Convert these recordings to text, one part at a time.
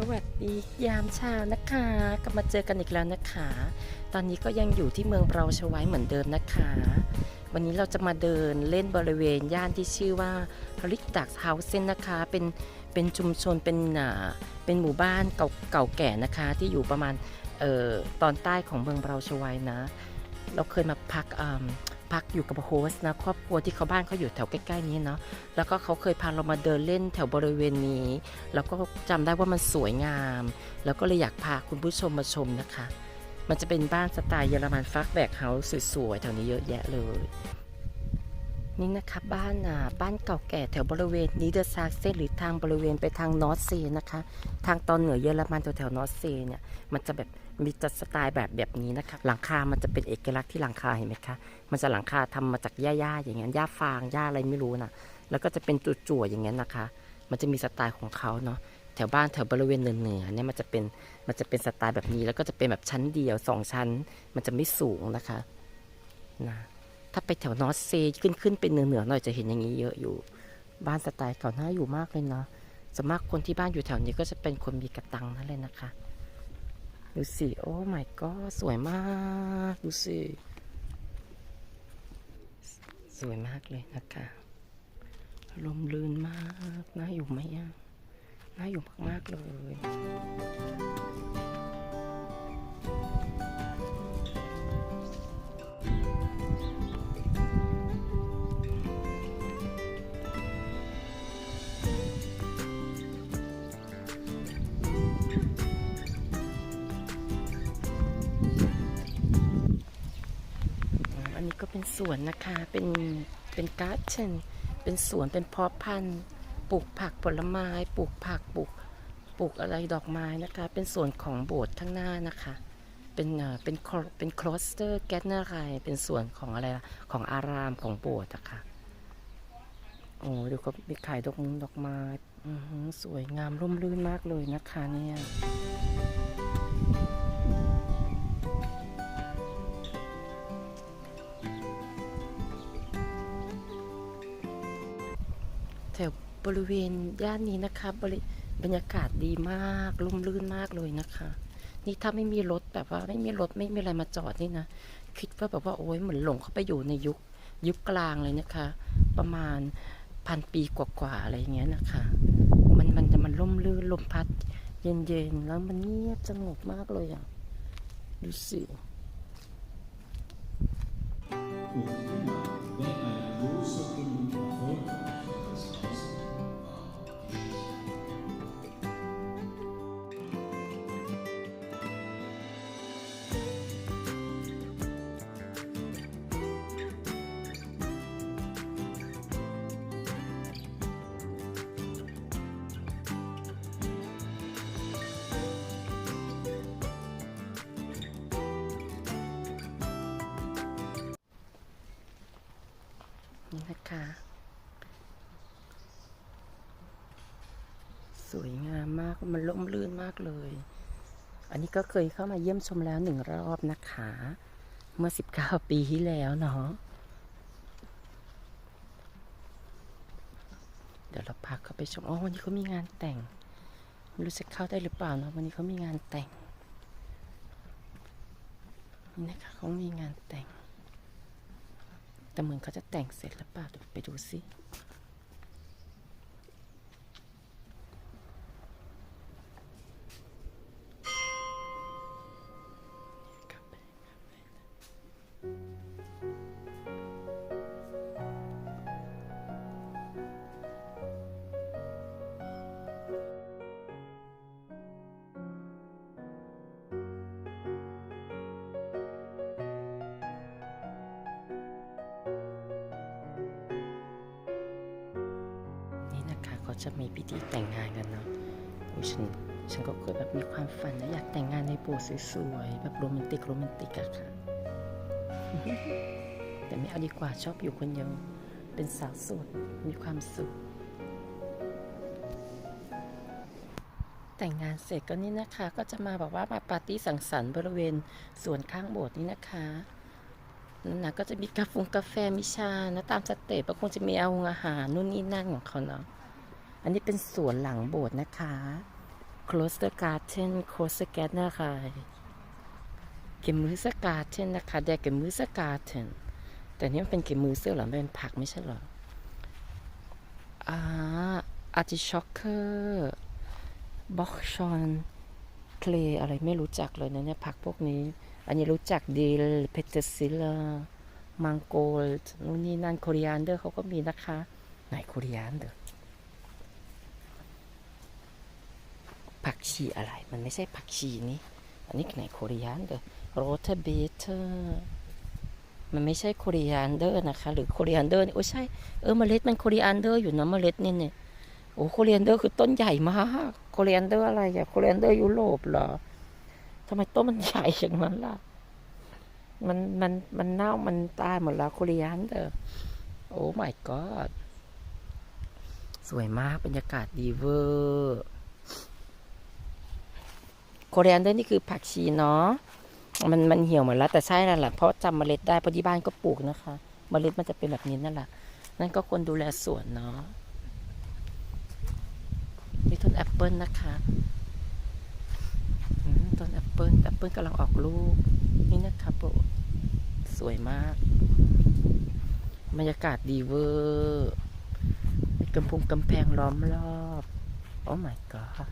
สวัสดียามเช้านะคะกลับมาเจอกันอีกแล้วนะคะ ตอนนี้ก็ยังอยู่ที่เมืองเบราชไว้เหมือนเดิมนะคะ วันนี้เราจะมาเดินเล่นบริเวณย่านที่ชื่อว่าริกดักเฮาเซนนะคะ เป็นเป็นชุมชนเป็นอ่าเป็นหมู่บ้านเก่าเก่าแก่นะคะ ที่อยู่ประมาณเอ่อตอนใต้ของเมืองเบราชไว้นะ เราเคยมาพักอ่า พักอยู่กับโฮสต์นะครอบครัวที่เขาบ้านเขาอยู่แถวใกล้ๆนี้เนาะแล้วก็เขาเคยพาเรามาเดินเล่นแถวบริเวณนี้ แล้วก็จำได้ว่ามันสวยงาม แล้วก็เลยอยากพาคุณผู้ชมมาชมนะคะ มันจะเป็นบ้านสไตล์เยอรมันฟักแบกเฮาส์สวยๆแถวนี้เยอะแยะเลย นี่นะคะบ้านอะบ้านเก่าแก่แถวบริเวณนีเดอร์ซากเซหรือทางบริเวณไปทางนอร์ทซีนะคะ ทางตอนเหนือเยอรมันแถวแถวนอร์ทซีเนี่ยมันจะแบบมีจัดสไตล์แบบแบบนี้นะคะหลังคา มันจะเป็นเอกลักษณ์ที่หลังคาเห็นไหมคะมันจะหลังคาทำมาจากหญ้าๆอย่างเงี้ยหญ้าฟางหญ้าอะไรไม่รู้นะแล้วก็จะเป็นจั่วๆอย่างเงี้ยนะคะ มันจะมีสไตล์ของเขาเนาะแถวบ้านแถวบริเวณเหนือๆเนี่ยมันจะเป็นมันจะเป็นสไตล์แบบนี้ แล้วก็จะเป็นแบบชั้นเดียวสองชั้น มันจะไม่สูงนะคะนะ ถ้าไปแถวนอร์ทเซขึ้นขึ้นเป็นเหนือๆหน่อยจะเห็นอย่างนี้เยอะอยู่ บ้านสไตล์เก่าน่าอยู่มากเลยเนาะส่วนมากคนที่บ้านอยู่แถวนี้ก็จะเป็นคนมีกระตังนั่นเลยนะคะดูสิโอ้ my god สวยมากดูสิสวยมากเลยนะคะลมลื่นมากน่าอยู่ไหมอะน่าอยู่มาก ๆ เลย สวนนะคะ เป็น เป็นการ์ดเชนเป็นสวน เป็นเพาะพันธุ์ ปลูกผักผลไม้ ปลูกผัก ปลูก ปลูกอะไรดอกไม้นะคะ เป็นสวนของโบสถ์ข้างหน้านะคะ เป็นเอ่อเป็นคลเป็นคลอสเตอร์แกนเนอร์ไรเป็นส่วนของอะไรของอารามของโบสถ์อะค่ะโอ้ดี๋ยวก็มีขายดอกดอกไม้อือหือสวยงามร่มรื่นมากเลยนะคะเนี่ย แถวบริเวณย่านนี้นะคะบริบรรยากาศดีมากร่มรื่นมากเลยนะคะ นี่ถ้าไม่มีรถแบบว่าไม่มีรถไม่มีอะไรมาจอดนี่นะคิดว่าแบบว่าโอ้ยเหมือนหลงเข้าไปอยู่ในยุคยุคกลางเลยนะคะ ประมาณพันปีกว่าๆอะไรอย่างเงี้ยนะคะ มันมันจะมันร่มรื่นลมพัด เย็นๆแล้วมันเงียบสงบมากเลยอะดูสิ สวยงามมากมันร่มรื่นมากเลย อันนี้ก็เคยเข้ามาเยี่ยมชมแล้วหนึ่งรอบนะคะ เมื่อ 19 ปีที่แล้วเนาะเดี๋ยวเราพักเข้าไปชมอ๋อวันนี้เขามีงานแต่งไม่รู้จะเข้าได้หรือเปล่าเนาะวันนี้เขามีงานแต่งนี่นะคะเขามีงานแต่ง แต่เหมือนเขาจะแต่งเสร็จแล้วเปล่าเดี๋ยวไปดูสิ จะมีพิธีแต่งงานกันเนาะโอ้ยฉันฉันก็เคยแบบมีความฝันนะอยากแต่งงานในโบสถ์สวยๆแบบโรแมนติกโรแมนติกอะค่ะ แต่ไม่เอาดีกว่าชอบอยู่คนเดียวเป็นสาวสดมีความสุข แต่งงานเสร็จก็นี่นะคะ ก็จะมาแบบว่ามาปาร์ตี้สังสรรค์บริเวณสวนข้างโบสถ์นี่นะคะนั่นนะก็จะมีกาแฟกาแฟมิชานะตามสเตปก็คงจะมีเอาอาหารนู่นนี่นั่นของเขาเนาะ อันนี้เป็นสวนหลังโบสถ์นะคะ Closter Garden Closter Garden นะคะ Gemüse Garden นนะคะ Der Gemüse Garten แต่นี่มันเป็น Gemüse เหรอมันเป็นผักไม่ใช่หรออ่า Artichoke Bokchon เคลอะไรไม่รู้จักเลยนะเนี่ยผักพวกนี้ อันนี้รู้จักดิลเพเทซิลมังโกลนู่นนี่นั่นโคริอันเดอร์เขาก็มีนะคะ ไหนโคริอันเดอร์ผัก ชีอะไร มันไม่ใช่ผักชีนี่ อันนี้ไหนโคเริอันเดอร์โรเทเบเตอร์มันไม่ใช่โคเริอันเดอร์นะคะ หรือโคเริอันเดอร์นี่โอ้ใช่ เออเมล็ดมันโคเริอันเดอร์อยู่นะเมล็ดนี่เนี่ยโอ้โคเรียนเดอร์คือต้นใหญ่มากโคเรียนเดอร์อะไรอะโคเรียนเดอร์ยุโรปเหรอทำไมต้นมันใหญ่อย่างนั้นล่ะ มันมันมันเน่ามันตายหมดแล้วโคเรียนเดอร์โอ้ my god สวยมากบรรยากาศดีเวอร์ คเรียนเดอร์นี่คือผักชีเนาะมันมันเหี่ยวหมดแล้วแต่ใช่แล้วแหละเพราะจำเมล็ดได้เพราะที่บ้านก็ปลูกนะคะเมล็ดมันจะเป็นแบบนี้นั่นแหละนั่นก็คนดูแลสวนเนาะนี่ต้นแอปเปิลนะคะต้นแอปเปิลแอปเปิลกำลังออกลูก นี่นะคะโปสวยมากบรรยากาศดีเวอร์มีกำพงกำแพงล้อมรอบ โอ้ my god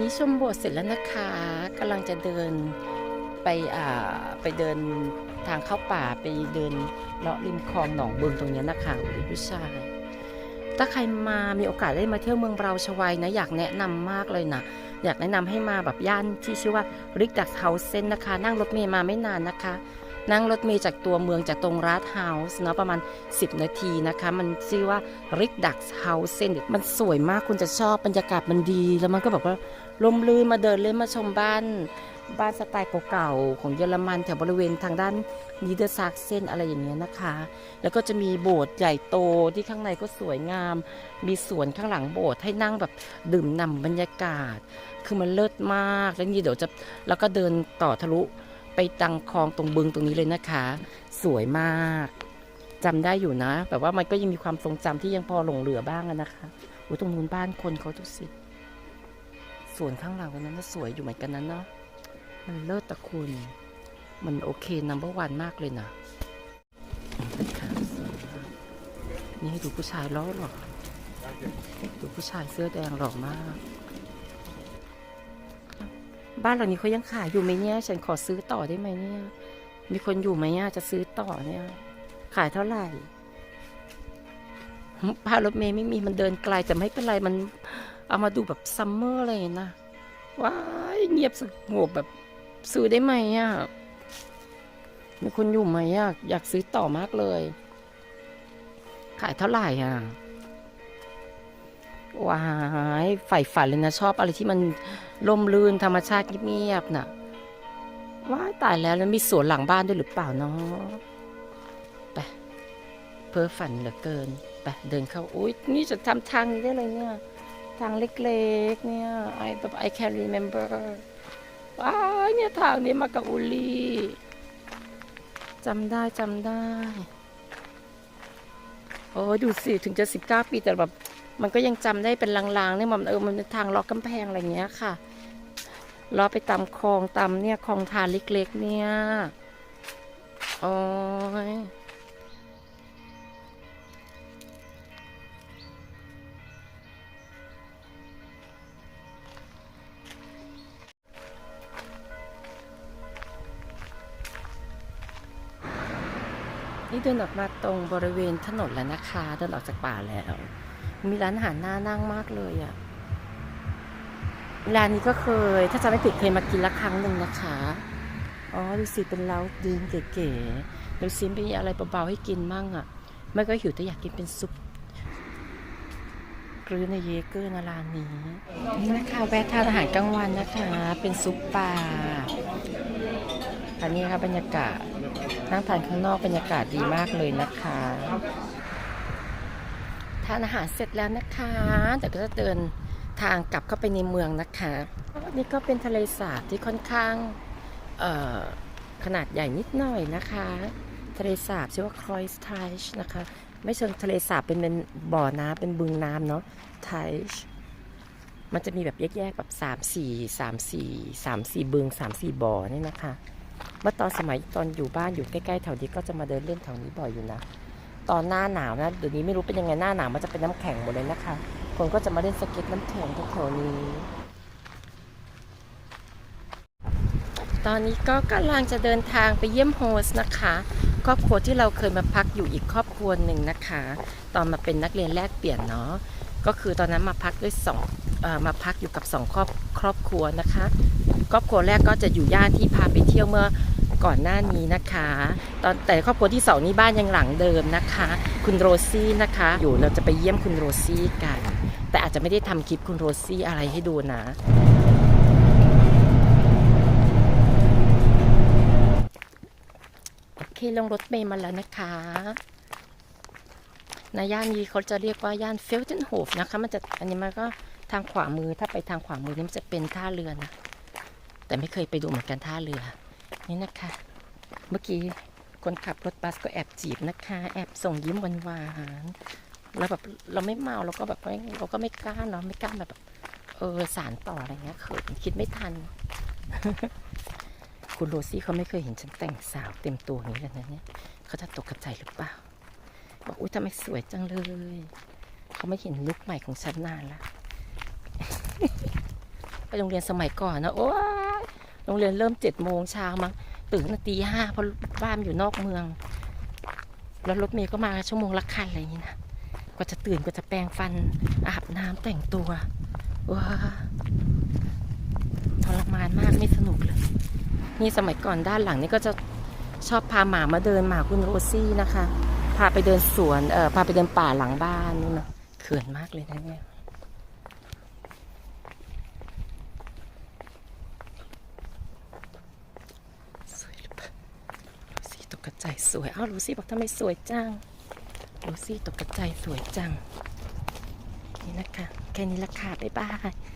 นี้ชมโบสถ์เสร็จแล้วนะคะกำลังจะเดินไปอ่าไปเดินทางเข้าป่าไปเดินเลาะริมคลองหนองบึงตรงนี้นะคะโอ้ยผู้ชายถ้าใครมามีโอกาสได้มาเที่ยวเมืองเราชวัยนะอยากแนะนำมากเลยนะอยากแนะนำให้มาแบบย่านที่ชื่อว่าริกดักเฮาเซนนะคะ นั่งรถเมย์มาไม่นานนะคะ นั่งรถเมย์จากตัวเมืองจากตรงรัดเฮาส์เนาะประมาณ 10 นาทีนะคะ มันชื่อว่าริกดักเฮาเซนมันสวยมากคุณจะชอบบรรยากาศมันดี แล้วมันก็แบบว่าลมลื่นมาเดินเล่นมาชมบ้านบ้านสไตล์เก่าๆของเยอรมันแถวบริเวณทางด้านนีเดอร์ซากเซนอะไรอย่างเงี้ยนะคะ แล้วก็จะมีโบสถ์ใหญ่โตที่ข้างในก็สวยงาม มีสวนข้างหลังโบสถ์ให้นั่งแบบดื่มนำบรรยากาศ คือมันเลิศมาก แล้วนี่เดี๋ยวจะแล้วก็เดินต่อทะลุ ไปตังคลองตรงบึงตรงนี้เลยนะคะ สวยมากจำได้อยู่นะ แบบว่ามันก็ยังมีความทรงจำที่ยังพอหลงเหลือบ้างนะคะโอ้ตรงนู้นบ้านคนเขาทุกสิสวนข้างหลังตรงนั้นสวยอยู่เหมือนกันนั้นเนาะมันเลิศตะคุณ มันโอเคนัมเบอร์วันมากเลยนะค่ะนี่ให้ดูผู้ชายล้อหรอดูผู้ชายเสื้อแดงหล่อมาก บ้านหลังนี้เขายังขายอยู่ไหมเนี่ย ฉันขอซื้อต่อได้ไหมเนี่ย มีคนอยู่ไหมเนี่ยจะซื้อต่อเนี่ย ขายเท่าไหร่พารถเมย์ไม่มีมันเดินไกลแต่ไม่เป็นไรมัน เอามาดูแบบซัมเมอร์อะไรนะว้ายเงียบสงบแบบซื้อได้ไหมอะมีคนอยู่ไหมอะอยากซื้อต่อมากเลย ขายเท่าไหร่อะ ว้ายใฝ่ฝันเลยนะ ชอบอะไรที่มันลมลื่นธรรมชาติเงียบๆน่ะว้ายตายแล้วแล้วมีสวนหลังบ้านด้วยหรือเปล่าเนาะไปเพ้อฝันเหลือเกินไปเดินเข้าอุ้ยนี่จะทำทางนี้ได้เลยเนี่ย ทางเล็กๆ เนี่ย I แบบ I can remember ว้ายเนี่ยทางนี้มากับอุลีจำได้จำได้โอ้ดูสิ ถึงจะ19ปีแต่แบบ มันก็ยังจำได้เป็นลางๆเนี่ยมันเออมันเป็นทางล็อกกำแพงอะไรเงี้ยค่ะล้อไปตามคลองตามเนี่ยคลองทานเล็ก ๆ เนี่ยโอ้ยนี่เดินออกมาตรงบริเวณถนนแล้วนะคะ เดินออกจากป่าแล้ว มีร้านอาหารน่านั่งมากเลยอะ่ะร้านนี้ก็เคย ถ้าจำไม่ผิดเคยมากินละครั้งหนึ่งนะคะ อ๋อดูสิเป็นเล้าดินเก๋ๆดูสิมีอะไรเบาๆให้กินมั่งอะ่ะ ไม่ก็หิวแต่อยากกินเป็นซุปกรือในเยเกอร์นะร้านนี้นี่นะคะแวะทานอาหารกลางวันนะคะ เป็นซุปปลาอันนี้ค่ะบรรยากาศนั่งทานข้างนอกบรรยากาศดีมากเลยนะคะ ทานอาหารเสร็จแล้วนะคะเดี๋ยวก็จะเดินทางกลับเข้าไปในเมืองนะคะนี่ก็เป็นทะเลสาบที่ค่อนข้างขนาดใหญ่นิดหน่อยนะคะ ทะเลสาบชื่อว่าครอยส์ไทชนะคะ ไม่เชิงทะเลสาบเป็นเป็นบ่อน้ำเป็นบึงน้ำเนาะไทชมันจะมีแบบแยกๆแบบสามสี่สามสี่สามสี่บึงสามสี่บ่อนี่นะคะ เมื่อตอนสมัยตอนอยู่บ้านอยู่ใกล้ๆแถวนี้ก็จะมาเดินเล่นแถวนี้บ่อยอยู่นะ ตอนหน้าหนาวนะเดี๋ยวนี้ไม่รู้เป็นยังไงหน้าหนาวมันจะเป็นน้ำแข็งหมดเลยนะคะ คนก็จะมาเล่นสเก็ตน้ำแข็งแถวๆนี้ ตอนนี้ก็กำลังจะเดินทางไปเยี่ยมโฮสต์นะคะ ครอบครัวที่เราเคยมาพักอยู่อีกครอบครัวหนึ่งนะคะ ตอนมาเป็นนักเรียนแลกเปลี่ยนเนาะก็คือตอนนั้นมาพักด้วยสองมาพักอยู่กับสองครอบครอบครัวนะคะ ครอบครัวแรกก็จะอยู่ย่านที่พาไปเที่ยวเมื่อ ก่อนหน้านี้นะคะ ตอนแต่ครอบครัวที่สองนี่บ้านยังหลังเดิมนะคะ คุณโรซี่นะคะ อยู่เราจะไปเยี่ยมคุณโรซี่กัน แต่อาจจะไม่ได้ทำคลิปคุณโรซี่อะไรให้ดูนะโอเคลงรถเมล์มาแล้วนะคะในย่านนี้เขาจะเรียกว่าย่านเฟลเทนโฮฟนะคะ มันจะอันนี้มันก็ทางขวามือถ้าไปทางขวามือนี่มันจะเป็นท่าเรือนะ แต่ไม่เคยไปดูเหมือนกันท่าเรือ นี่นะคะ เมื่อกี้คนขับรถบัสก็แอบจีบนะคะ แอบส่งยิ้มหวานๆแล้วแบบเราไม่เมาเราก็แบบเราก็ไม่กล้าเนาะไม่กล้าแบบเออสารต่ออะไรเงี้ยเขินคิดไม่ทัน คุณโรซี่เขาไม่เคยเห็นฉันแต่งสาวเต็มตัวอย่างนี้เลยนะเนี่ยเขาจะตกกระใจหรือเปล่า บอกอุ้ยทำไมสวยจังเลย เขาไม่เห็นลุคใหม่ของฉันนานละไปโรงเรียนสมัยก่อนนะโอ้ โรงเรียนเริ่มเจ็ดโมงเช้ามั้งตื่นตีห้าเพราะบ้านอยู่นอกเมือง แล้วรถเมย์ก็มาชั่วโมงละคันอะไรอย่างนี้นะกว่าจะตื่นกว่าจะแปรงฟันอาบน้ำแต่งตัวว้าทรมานมากไม่สนุกเลย นี่สมัยก่อนด้านหลังนี่ก็จะชอบพาหมามาเดินหมาคุณโรซี่นะคะ พาไปเดินสวนเออพาไปเดินป่าหลังบ้านนี่นะเขื่อนมากเลยนะเนี่ยสวยหรือเปล่าโรซี่ต กกระจายสวย อ้าวโรซี่บอกทำไมสวยจังโรซี่ตกกระจายสวยจัง นี่นะคะ แค่นี้ละค่ะบ๊ายบาย